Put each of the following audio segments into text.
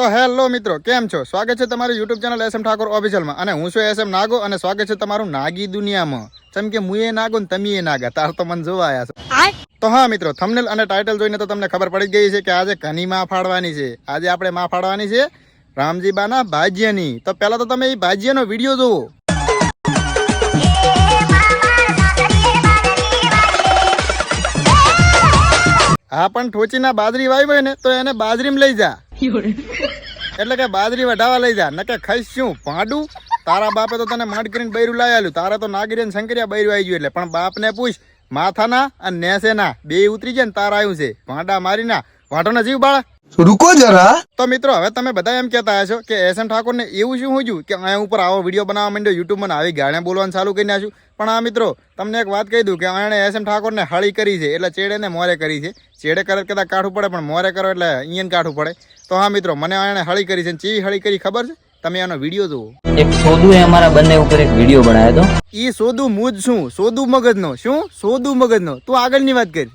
તો હેલો મિત્રો કેમ છો? સ્વાગત છે તમારું YouTube channel S M Thakor ઓફિશિયલમાં અને હું છું એસ એમ નાગો અને સ્વાગત છે તમારું નાગી દુનિયામાં. જેમ કે હું એ નાગો ને તમે એ નાગા તાર તો મને જોવા આવ્યા છો. તો હા મિત્રો થંબનેલ અને ટાઇટલ જોઈને તો તમને ખબર પડી ગઈ છે કે આજે ઘની માં ફાડવાની છે. આજે આપણે માં ફાડવાની છે રામજીબાના ભાજ્યની. તો પહેલા તો તમે એ ભાજ્યનો વીડિયો જોવો હા પણ ઠોચીના બાજરી વાવી હોય ને તો એને બાજરીમાં લઈ જા. એટલે કે બાજરી વઢાવા લઈ જા. નકે ખાઈશ શું? ભાંડું? તારા બાપે તો તને માંડ કરીને બૈરું લાયેલું તારે તો નાગરી ને શંકરિયા બૈરું આવી ગયું એટલે. પણ બાપને પૂછ, માથાના અને નેસેના. બે ઉતરી જાય ને તારા આવ્યું છે. ભાંડા મારીના. વાંઢોના જીવ બાળા. રૂકો જરા. તો મિત્રો હવે તમે બધા એમ કહેતા હશો કે એસ એમ ઠાકોરને એવું શું હોજ્યું કે અહીંયા ઉપર આવો વીડિયો બનાવવા માંડ્યો યુટ્યુબમાં આવી ગાણે બોલવાનું ચાલુ કરી નાખ્યું. પણ આ મિત્રો તમને એક વાત કહી દઉં કે એણે એસ એમ ઠાકોરને હળી કરી છે એટલે ચેડેને મોરે કરી છે. ચેડે કરે કદાચ કાઢવું પડે પણ મોરે કરો એટલે અહીંયા કાઢવું પડે. તો હા મિત્રો મને એણે હળી કરી છે. ચી હળી કરી ખબર છે? તમે આનો વીડિયો જુઓ. એક સોદુ એ અમારા બંને ઉપર એક વીડિયો બનાવ્યો હતો. એ સોદુ મુજ શું સોદુ મગજનો. શું? સોદુ મગજનો. તું આગળની વાત કરી.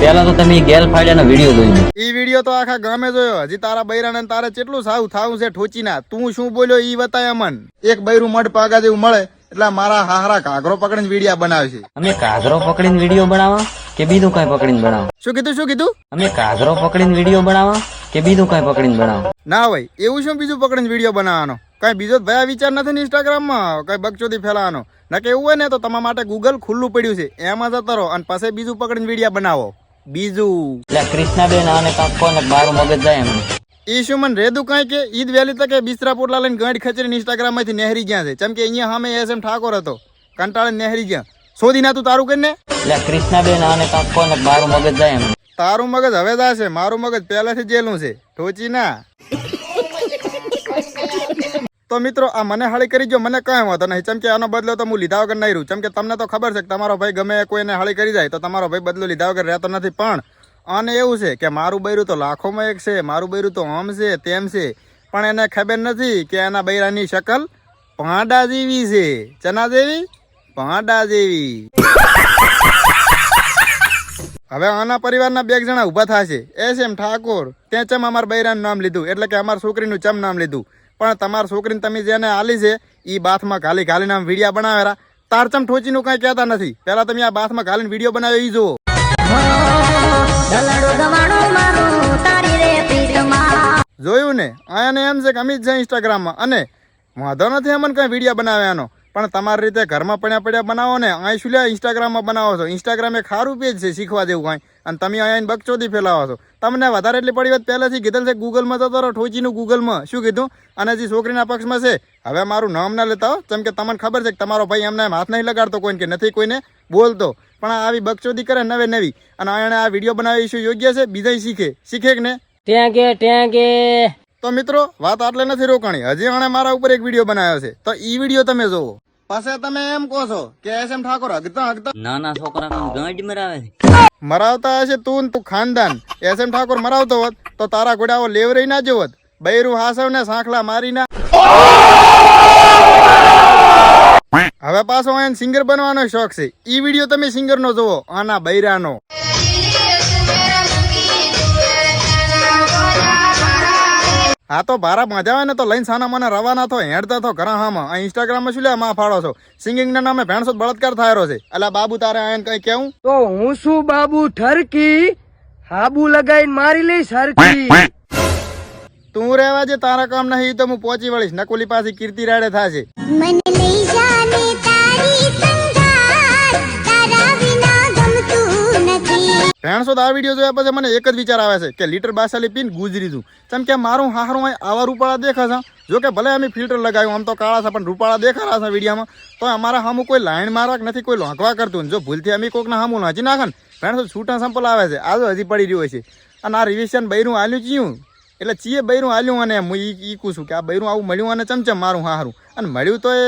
પહેલા તો તમે ગેલ ફાડ્યાનો વીડિયો જોઈ ઈ વીડિયો તો આખા ગામે જોયો. હજી તારા બૈરાને ને તારે કેટલું સાવ થાવું છે ઠોચીના? તું શું બોલ્યો ઈ બતાય અમન. એક બૈરું મઢ પાગા જેવું મળે એટલે મારા હાહરા કાગરો પકડીને વિડીયા બનાવે છે. અમે કાગરો પકડીને વીડિયો બનાવવા કે બીજું કઈ પકડીને બનાવો? શું કીધું શું કીધું? અમે કાગરો પકડીને વીડિયો બનાવવા કે બીજું કઈ પકડીને બનાવો? ના ભાઈ એવું શું બીજું પકડીને વીડિયો બનાવવાનો? કઈ બીજો ભયા વિચાર નથી ને ઇન્સ્ટાગ્રામમાં કઈ બગચોદી ફેલાવાનો? ના કે એવું હોય ને તો તમારા માટે ગૂગલ ખુલ્લું પડ્યું છે. એમાં જતા રહો અને પાસે બીજું પકડીને વિડીયા બનાવો. બીજું. એટલે કૃષ્ણાબેન આને કાંકો ને મારું મગજ જાય એમ. ઈ શું મને રેદું કાંઈ કે ઈદ વહેલી તકે બિસ્તરા પોટલા લઈને ગાંઠ ખચરીને ઇન્સ્ટાગ્રામમાંથી નહેરી ગયા છે. ચમ કે અહીંયા સામે એસ એમ ઠાકોર હતો. કંટાળે નહેરી ગયા. શોધી ના તું તારું કરીને? એટલે કૃષ્ણાબેન આને કાંકો ને મારું મગજ જાય એમ. તારું મગજ હવે છે મારું મગજ પહેલાથી જેલું છે. ઠોચી ના. તો મિત્રો, આ મને હાળી કરી જો મને કાંઈ વાંધો નહીં. ચમ કે આનો બદલો તો હું લીધા વગર નહીં રહ્યું ચમ કે તમને તો ખબર છે કે તમારો ભાઈ ગમે કોઈને હાળી કરી જાય, તો તમારો ભાઈ બદલો લીધા વગર રહેતો નથી. પણ અને એવું છે કે મારું બૈરું તો લાખોમાં એક છે, મારું બૈરું તો આમ છે, તેમ છે. પણ એને ખબર નથી કે એના બૈરાની શકલ પાંડા જેવી છે. ચના જેવી? પાંડા જેવી. હવે આના પરિવારના બે જણા ઊભા થશે. S M Thakor. તે ચમ અમારા બૈરાનું નામ લીધું. એટલે કે અમારા છોકરીનું ચમ નામ લીધું. પણ તમારા છોકરીને તમે જેને હાલી છે એ બાથમાં ઘાલી ઘાલીને આમ વિડીયા બનાવેલા. તારચમ ઠોચીનું કાંઈ કહેતા નથી. પહેલાં તમે આ બાથમાં ઘાલીને વીડિયો બનાવ્યો એ જુઓ. જોયું ને? આને એમ છે કે અમિત છે ઇન્સ્ટાગ્રામમાં અને વાંધો નથી અમને કઈ વીડિયો બનાવ્યાનો. પણ તમારી રીતે ઘરમાં પડ્યા પડ્યા બનાવો ને અહીં શું લે ઇન્સ્ટાગ્રામમાં બનાવો છો? ઇન્સ્ટાગ્રામ એક સારું પેજ છે શીખવા જેવું કાંઈ. અને તમે અહીંયા બકચોદી ફેલાવો છો. તમને વધારે એટલી પડી વાત પહેલાંથી કીધેલ છે ગૂગલમાં જતો રહો ઠોચીનું ગૂગલમાં. શું કીધું? અને જે છોકરીના પક્ષમાં છે. હવે મારું નામ ના લેતા હો. જેમ કે તમને ખબર છે કે તમારો ભાઈ એમને એમ હાથ નહીં લગાડતો કોઈને કે નથી કોઈને બોલતો. પણ આવી બગચોદી કરે નવે નવી. અને એને આ વીડિયો બનાવી શું યોગ્ય છે? બીજા શીખે. શીખે કે ને? ત્યાં કે ત્યાં કે. તો મિત્રો વાત આટલે નથી રોકાણી. હજી આણે મારા ઉપર એક વીડિયો બનાવ્યો છે. તો ઈ વીડિયો તમે જોવો. પછી તમે એમ કહો છો કે એસ એમ ઠાકોર હગતા હગતા નાના છોકરા ગાંઠ મરાવે છે. મરાવતા હશે તું ને તું ખાનદાન. એસ એમ ઠાકોર મરાવતો હોત તો તારા ઘોડાઓ લેવરાઈ ના જોવત. બૈરું હાસવ ને સાંખલા મારી ના. હવે પાછો એને સિંગર બનવાનો શોખ છે. ઈ વીડિયો તમે સિંગર નો જોવો આના બૈરાનો. હા તો ભારા મજા આવે ને તો લઈને સાના મને રવાના થો હેડતા થો ઘણા હામાં. આ ઇન્સ્ટાગ્રામમાં શું લે માં ફાળો છો? સિંગિંગ ના નામે ભેણસો બળાત્કાર થાયરો છે. અલા બાબુ તારે આયન કઈ કેવું? તો હું શું બાબુ ઠરકી? હાબુ લગાઈને મારી લઈશ હરકી તું રહેવા જે તારા કામ નહીં તો હું પહોંચી વળીશ. નકુલી પાસે કીર્તિ રાડે થાશે. ભેણસો તો આ વીડિયો જોયા પછી મને એક જ વિચાર આવે છે કે લીટર બાસાલી પીને ગુજરી દઉં કેમ કે મારું હાહરું અહીં આવા રૂપાળા દેખા છે જો કે ભલે અમે ફિલ્ટર લગાવ્યું, આમ તો કાળા છે, પણ રૂપાળા દેખાડા છે વિડીયામાં. તો અમારા હામું કોઈ લાઈન મારવા નથી, કોઈ લોંકવા કરતું જો ભૂલથી અમે કોઈકના હામું નાચી નાખે ને, ભેણસો છૂટા સંપલ આવે છે. આજે હજી પડી રહ્યું છે. અને આ રિવિઝન બૈરું આલ્યું ચીયું? એટલે ચીએ બૈરું આલ્યું અને હું ઈ ઈકું છું કે આ બૈરું આવું મળ્યું અને ચમચમ મારું હારું અને મળ્યું તો એ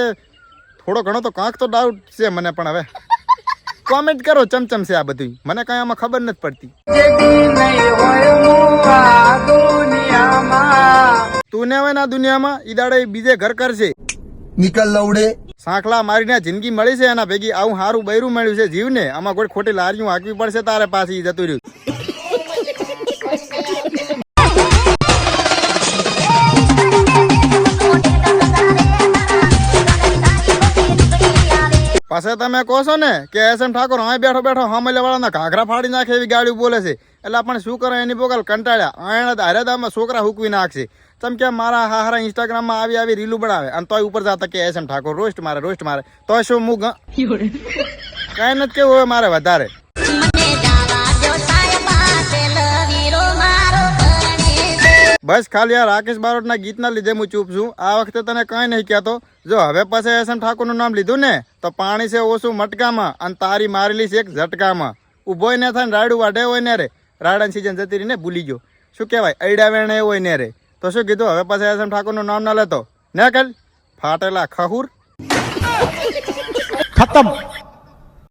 થોડો ઘણો તો કાંક તો ડાઉટ છે મને પણ હવે. કોમેન્ટ કરો ચમચમ છે આ બધું મને કઈ આમાં ખબર નથી પડતી. તું ને હવે ના દુનિયામાં ઈ દાડે બીજે ઘર કરશે. નિકલ લવડે. સાંકળા મારીને જિંદગી મળી છે એના ભેગી. આવું સારું બૈરું મળ્યું છે જીવને. આમાં કોઈ ખોટી લારીઓ હાંકવી પડશે તારે પાછી જતું રહ્યું. પછી તમે કહો છો ને કે એસ એમ ઠાકોર અહીં બેઠો બેઠો હમલે વાળાના ઘાઘરા ફાડી નાખે એવી ગાડી બોલે છે. એટલે આપણે શું કરે એની બોગલ કંટાળ્યા. અહીંયા હારે દામાં છોકરા હુકવી નાખશે. તમ કે મારા હારા ઇન્સ્ટાગ્રામમાં આવી આવી રીલું બનાવે? અને તોય ઉપર જતા કે એસ એમ ઠાકોર રોસ્ટ મારે રોસ્ટ મારે. તોય શું હું? કાંઈ નથી કેવું હવે મારે વધારે. બસ ખાલી આ રાકેશ બારોટના ગીતના લીધે હું ચૂપ છું. આ વખતે તને કંઈ નહીં કહેતો. જો હવે પાસે એસએમ ઠાકોરનું નામ લીધું ને, તો પાણી છે ઓછું મટકામાં અને તારી મારેલી છે એક ઝટકામાં. ઊભોય ને થાય રાડું વાઢે હોય ને રે. રાયડાની સિઝન જતી રહીને ભૂલી ગયો. શું કહેવાય? અયડા વેણે હોય ને રે. તો શું કીધું? હવે પાસે એસએમ ઠાકોરનું નામ ના લેતો. ને કેલ ફાટેલા ખહુર. ખતમ.